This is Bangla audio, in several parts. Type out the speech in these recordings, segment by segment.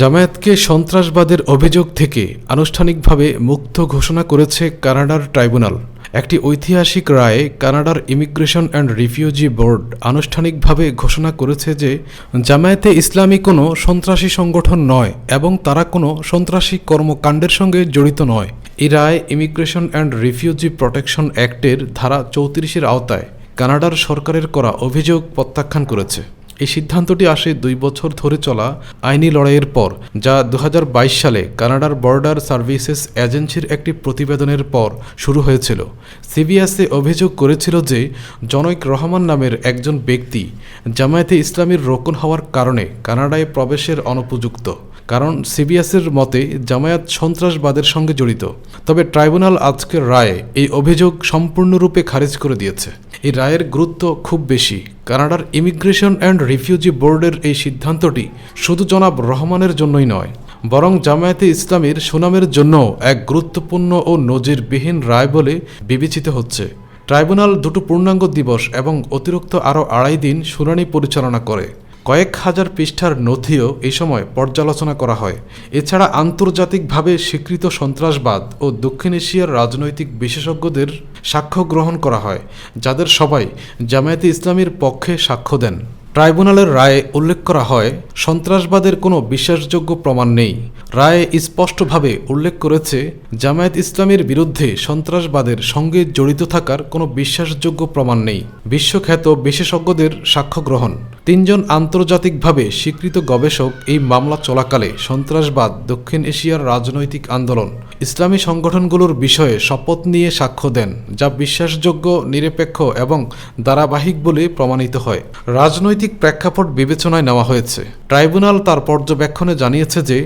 জামায়াতকে সন্ত্রাসবাদের অভিযোগ থেকে আনুষ্ঠানিকভাবে মুক্ত ঘোষণা করেছে কানাডার ট্রাইব্যুনাল। একটি ঐতিহাসিক রায়ে কানাডার ইমিগ্রেশন অ্যান্ড রিফিউজি বোর্ড আনুষ্ঠানিকভাবে ঘোষণা করেছে যে, জামায়াতে ইসলামী কোনো সন্ত্রাসী সংগঠন নয় এবং তারা কোনো সন্ত্রাসী কর্মকাণ্ডের সঙ্গে জড়িত নয়। এই রায় ইমিগ্রেশন অ্যান্ড রিফিউজি প্রোটেকশন অ্যাক্টের ধারা চৌত্রিশের আওতায় কানাডার সরকারের করা অভিযোগ প্রত্যাখ্যান করেছে। এই সিদ্ধান্তটি আসে দুই বছর ধরে চলা আইনি লড়াইয়ের পর, যা দু হাজার বাইশ সালে কানাডার বর্ডার সার্ভিসেস এজেন্সির একটি প্রতিবেদনের পর শুরু হয়েছিল। সিবিএসএ অভিযোগ করেছিল যে জনৈক রহমান নামের একজন ব্যক্তি জামায়াতে ইসলামীর রোকন হওয়ার কারণে কানাডায় প্রবেশের অনুপযুক্ত। কারণ সিবিএসের মতে জামায়াত সন্ত্রাসবাদের সঙ্গে জড়িত। তবে ট্রাইব্যুনাল আজকের রায়ে এই অভিযোগ সম্পূর্ণরূপে খারিজ করে দিয়েছে। এই রায়ের গুরুত্ব খুব বেশি। কানাডার ইমিগ্রেশন অ্যান্ড রিফিউজি বোর্ডের এই সিদ্ধান্তটি শুধু জনাব রহমানের জন্যই নয়, বরং জামায়াতে ইসলামীর সুনামের জন্য এক গুরুত্বপূর্ণ ও নজিরবিহীন রায় বলে বিবেচিত হচ্ছে। ট্রাইব্যুনাল দুটো পূর্ণাঙ্গ দিবস এবং অতিরিক্ত আরও আড়াই দিন শুনানি পরিচালনা করে। কয়েক হাজার পৃষ্ঠার নথিও এই সময় পর্যালোচনা করা হয়। এছাড়া আন্তর্জাতিকভাবে স্বীকৃত সন্ত্রাসবাদ ও দক্ষিণ এশিয়ার রাজনৈতিক বিশেষজ্ঞদের সাক্ষ্য গ্রহণ করা হয়, যাদের সবাই জামায়াতে ইসলামীর পক্ষে সাক্ষ্য দেন। ট্রাইব্যুনালের রায়ে উল্লেখ করা হয়, সন্ত্রাসবাদের কোনো বিশ্বাসযোগ্য প্রমাণ নেই। রায়ে স্পষ্টভাবে উল্লেখ করেছে, জামায়াত ইসলামের বিরুদ্ধে সন্ত্রাসবাদের সঙ্গে জড়িত থাকার কোনো বিশ্বাসযোগ্য প্রমাণ নেই। বিশ্বখ্যাত বিশেষজ্ঞদের সাক্ষ্য গ্রহণ। তিনজন আন্তর্জাতিকভাবে স্বীকৃত গবেষক এই মামলা চলাকালে সন্ত্রাসবাদ দক্ষিণ এশিয়ার রাজনৈতিক আন্দোলন ইসলামী সংগঠনগুলোর বিষয়ে শপথ নিয়ে সাক্ষ্য দেন, যা বিশ্বাসযোগ্য, নিরপেক্ষ এবং ধারাবাহিক বলে প্রমাণিত হয়। রাজনৈতিক প্রেক্ষাপট বিবেচনায় নেওয়া হয়েছে। ট্রাইব্যুনাল তার পর্যবেক্ষণে জানিয়েছে যে,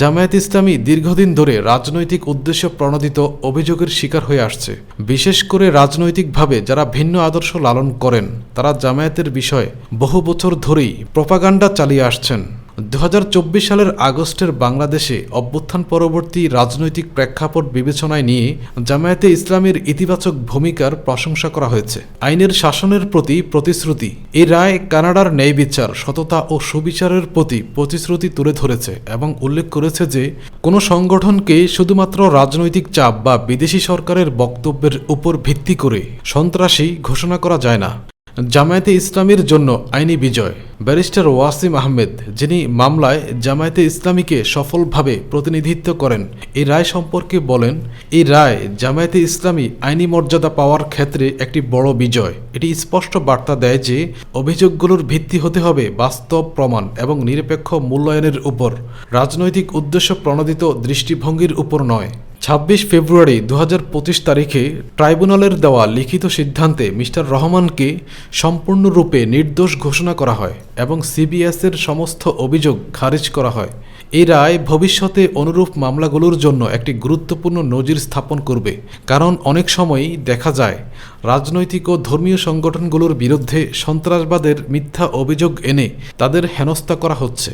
জামায়াত ইসলামী দীর্ঘদিন ধরে রাজনৈতিক উদ্দেশ্য প্রণোদিত অভিযোগের শিকার হয়ে আসছে। বিশেষ করে রাজনৈতিকভাবে যারা ভিন্ন আদর্শ লালন করেন, তারা জামায়াতের বিষয়ে বহু বছর ধরেই প্রপাগান্ডা চালিয়ে আসছেন। দু হাজার চব্বিশ সালের আগস্টের বাংলাদেশে অভ্যুত্থান পরবর্তী রাজনৈতিক প্রেক্ষাপট বিবেচনায় নিয়ে জামায়াতে ইসলামের ইতিবাচক ভূমিকার প্রশংসা করা হয়েছে। আইনের শাসনের প্রতি প্রতিশ্রুতি, এ রায় কানাডার ন্যায় বিচার, সততা ও সুবিচারের প্রতি প্রতিশ্রুতি তুলে ধরেছে এবং উল্লেখ করেছে যে, কোনো সংগঠনকে শুধুমাত্র রাজনৈতিক চাপ বা বিদেশি সরকারের বক্তব্যের উপর ভিত্তি করে সন্ত্রাসী ঘোষণা করা যায় না। জামায়াতে ইসলামীর জন্য আইনি বিজয়। ব্যারিস্টার ওয়াসিম আহমেদ, যিনি মামলায় জামায়াতে ইসলামীকে সফলভাবে প্রতিনিধিত্ব করেন, এই রায় সম্পর্কে বলেন, এই রায় জামায়াতে ইসলামী আইনি মর্যাদা পাওয়ার ক্ষেত্রে একটি বড় বিজয়। এটি স্পষ্ট বার্তা দেয় যে, অভিযোগগুলোর ভিত্তি হতে হবে বাস্তব প্রমাণ এবং নিরপেক্ষ মূল্যায়নের উপর। রাজনৈতিক উদ্দেশ্য প্রণোদিত দৃষ্টিভঙ্গির উপর নয়। ছাব্বিশ ফেব্রুয়ারি দু হাজার পঁচিশ তারিখে ট্রাইব্যুনালের দেওয়া লিখিত সিদ্ধান্তে মিস্টার রহমানকে সম্পূর্ণরূপে নির্দোষ ঘোষণা করা হয় এবং সিবিএসের সমস্ত অভিযোগ খারিজ করা হয়। এই রায় ভবিষ্যতে অনুরূপ মামলাগুলোর জন্য একটি গুরুত্বপূর্ণ নজির স্থাপন করবে, কারণ অনেক সময়ই দেখা যায় রাজনৈতিক ও ধর্মীয় সংগঠনগুলোর বিরুদ্ধে সন্ত্রাসবাদের মিথ্যা অভিযোগ এনে তাদের হেনস্থা করা হচ্ছে।